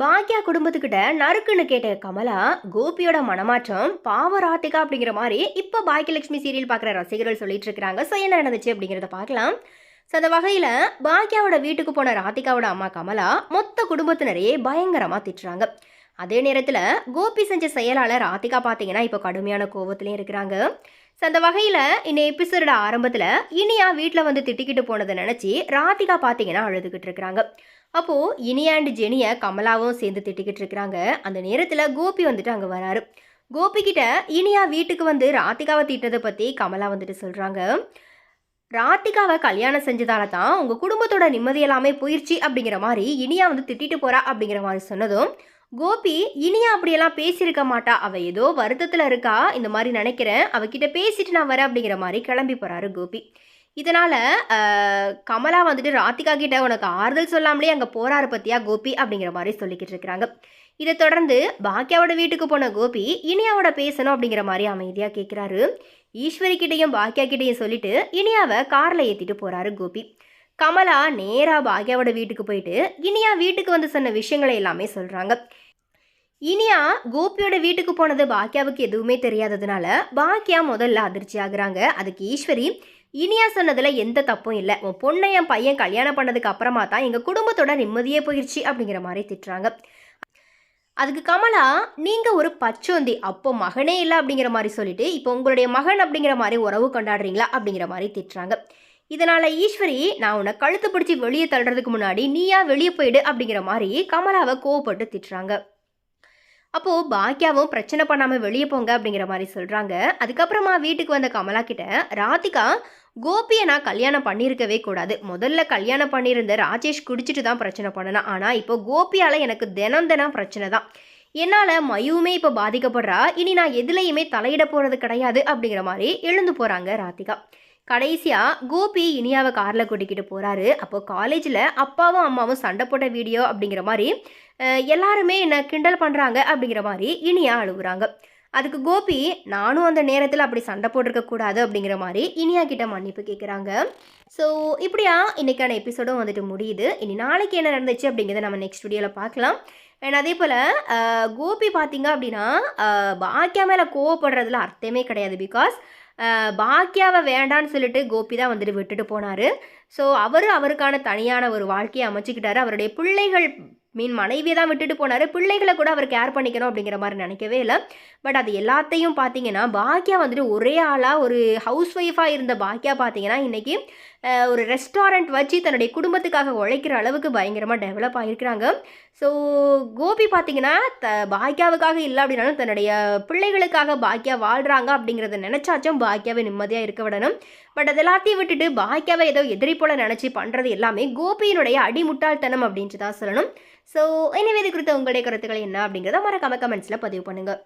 பாக்யா குடும்பத்துக்கிட்ட நறுக்குன்னு கேட்ட கமலா கோபியோட மனமாற்றம் பாவராத்திகா அப்படிங்கிற மாதிரி இப்போ பாக்கியலட்சுமி சீரியல் பார்க்குற ரசிகர்கள் சொல்லிட்டு இருக்கிறாங்க ஸோ என்ன நடந்துச்சு அப்படிங்கிறத பார்க்கலாம் ஸோ அந்த வகையில் பாக்யாவோட வீட்டுக்கு போன ராதிகாவோட அம்மா கமலா மொத்த குடும்பத்தினரையே பயங்கரமாக திட்டுறாங்க. அதே நேரத்தில் கோபி செஞ்ச செயலாளர் ராதிகா பார்த்தீங்கன்னா இப்போ கடுமையான கோவத்துலேயும் இருக்கிறாங்க. ஸோ அந்த வகையில் இந்த எபிசோட ஆரம்பத்தில் இனியா வீட்டில் வந்து திட்டிக்கிட்டு போனதை நினச்சி ராதிகா பார்த்தீங்கன்னா அழுதுகிட்டு இருக்கிறாங்க. அப்போது இனியா அண்ட் ஜெனியை கமலாவும் சேர்ந்து திட்டிக்கிட்டு இருக்கிறாங்க. அந்த நேரத்தில் கோபி வந்துட்டு அங்கே வராரு. கோபி கிட்ட இனியா வீட்டுக்கு வந்து ராதிகாவை திட்டதை பற்றி கமலா வந்துட்டு சொல்கிறாங்க ராதிகாவை கல்யாணம் செஞ்சதால தான் உங்கள் குடும்பத்தோட நிம்மதி எல்லாமே போயிடுச்சு அப்படிங்கிற மாதிரி இனியா வந்து திட்டிட்டு போகிறா அப்படிங்கிற மாதிரி சொன்னதும் கோபி இனியா அப்படியெல்லாம் பேசியிருக்க மாட்டா அவள் ஏதோ வருத்தத்தில் இருக்கா இந்த மாதிரி நினைக்கிறேன் அவகிட்ட பேசிட்டு நான் வரேன் அப்படிங்கிற மாதிரி கிளம்பி போகிறாரு கோபி. இதனால் கமலா வந்துட்டு ராதிகா கிட்ட உனக்கு ஆறுதல் சொல்லாமலே அங்கே போறாரு பத்தியா கோபி? அப்படிங்கிற மாதிரி சொல்லிக்கிட்டு இருக்கிறாங்க. இதை தொடர்ந்து பாக்கியாவோட வீட்டுக்கு போன கோபி இனியாவோட பேசணும் அப்படிங்கிற மாதிரி அமைதியாக கேட்குறாரு ஈஸ்வரி கிட்டையும் பாக்கியா கிட்டையும் சொல்லிட்டு இனியாவை காரில் ஏற்றிட்டு போகிறாரு கோபி. கமலா நேராக பாக்யாவோட வீட்டுக்கு போயிட்டு இனியா வீட்டுக்கு வந்து சொன்ன விஷயங்களை எல்லாமே சொல்கிறாங்க இனியா கோபியோட வீட்டுக்கு போனது பாக்கியாவுக்கு எதுவுமே தெரியாததுனால பாக்கியா முதல்ல அதிர்ச்சி ஆகுறாங்க அதுக்கு ஈஸ்வரி இனியா சொன்னதில் எந்த தப்பும் இல்லை. உன் பொண்ணை என் பையன் கல்யாணம் பண்ணதுக்கு அப்புறமா தான் எங்கள் குடும்பத்தோட நிம்மதியே போயிடுச்சு அப்படிங்கிற மாதிரி திட்டுறாங்க. அதுக்கு கமலா நீங்கள் ஒரு பச்சோந்தி அப்போ மகனே இல்லை அப்படிங்கிற மாதிரி சொல்லிட்டு இப்போ உங்களுடைய மகன் அப்படிங்கிற மாதிரி உறவு கொண்டாடுறீங்களா அப்படிங்கிற மாதிரி திட்டுறாங்க. இதனால் ஈஸ்வரி நான் உன்னை கழுத்து பிடிச்சி வெளியே தள்ளுறதுக்கு முன்னாடி நீயா வெளியே போயிடு அப்படிங்கிற மாதிரி கமலாவை கோவப்பட்டு திட்டுறாங்க. அப்போது பாக்கியாவும் பிரச்சனை பண்ணாமல் வெளியே போங்க அப்படிங்கிற மாதிரி சொல்கிறாங்க அதுக்கப்புறமா வீட்டுக்கு வந்த கமலா கிட்ட ராதிகா கோபியை நான் கல்யாணம் பண்ணியிருக்கவே கூடாது. முதல்ல கல்யாணம் பண்ணியிருந்த ராஜேஷ் குடிச்சிட்டு தான் பிரச்சனை பண்ணலாம் ஆனால் இப்போ கோபியால் எனக்கு தினம் தினம் பிரச்சனை தான். என்னால் மயுமே இப்போ பாதிக்கப்படுறா. இனி நான் எதுலேயுமே தலையிட போகிறது கிடையாது. அப்படிங்கிற மாதிரி எழுந்து போகிறாங்க ராதிகா. கடைசியாக கோபி இனியாவை காரில் கூட்டிக்கிட்டு போகிறாரு அப்போ காலேஜில் அப்பாவும் அம்மாவும் சண்டை போட்ட வீடியோ அப்படிங்கிற மாதிரி எல்லாருமே என்னை கிண்டல் பண்ணுறாங்க அப்படிங்கிற மாதிரி இனியா அழுகுறாங்க. அதுக்கு கோபி நானும் அந்த நேரத்தில் அப்படி சண்டை போட்டிருக்கக்கூடாது அப்படிங்கிற மாதிரி இனியா கிட்ட மன்னிப்பு கேட்குறாங்க ஸோ இப்படியா இன்னைக்கான எபிசோடும் வந்துட்டு முடியுது. இனி நாளைக்கு என்ன நடந்துச்சு அப்படிங்கிறத நம்ம நெக்ஸ்ட் வீடியோவில் பார்க்கலாம். அண்ட் அதே போல் கோபி பார்த்தீங்க அப்படின்னா பாக்கியா மேலே கோவப்படுறதுல அர்த்தமே கிடையாது. பிகாஸ் பாக்கியாவை வேண்டான்னு சொல்லிட்டு கோபி தான் வந்துட்டு விட்டுட்டு போனார். ஸோ அவர் அவருக்கான தனியான ஒரு வாழ்க்கையை அமைச்சுக்கிட்டாரு. அவருடைய பிள்ளைகள் மீன் மனைவியை தான் விட்டுட்டு போனார். பிள்ளைகளை கூட அவர் கேர் பண்ணிக்கணும் அப்படிங்கிற மாதிரி நினைக்கவே இல்லை. பட் அது எல்லாத்தையும் பார்த்தீங்கன்னா பாக்கியா வந்துட்டு ஒரே ஆளாக ஒரு ஹவுஸ் ஒய்ஃபாக இருந்த பாக்கியா பார்த்தீங்கன்னா இன்றைக்கி ஒரு ரெஸ்டாரண்ட் வச்சு தன்னுடைய குடும்பத்துக்காக உழைக்கிற அளவுக்கு பயங்கரமாக டெவலப் ஆகிருக்கிறாங்க ஸோ கோபி பார்த்தீங்கன்னா த பாக்கியாவுக்காக இல்லை அப்படின்னாலும் தன்னுடைய பிள்ளைகளுக்காக பாக்கியா வாழ்கிறாங்க அப்படிங்கிறத நினச்சாச்சும் பாக்கியாவை நிம்மதியாக இருக்க விடணும். பட் அது எல்லாத்தையும் விட்டுட்டு பாக்கியாவை ஏதோ எதிரி போல் நினச்சி பண்ணுறது எல்லாமே கோபியினுடைய அடிமுட்டாள்தனம் அப்படின்ட்டு தான் சொல்லணும். ஸோ எனவே இது குறித்த உங்களுடைய கருத்துக்கள் என்ன அப்படிங்கிறத மறக்காம கமெண்ட்ஸில் பதிவு பண்ணுங்கள்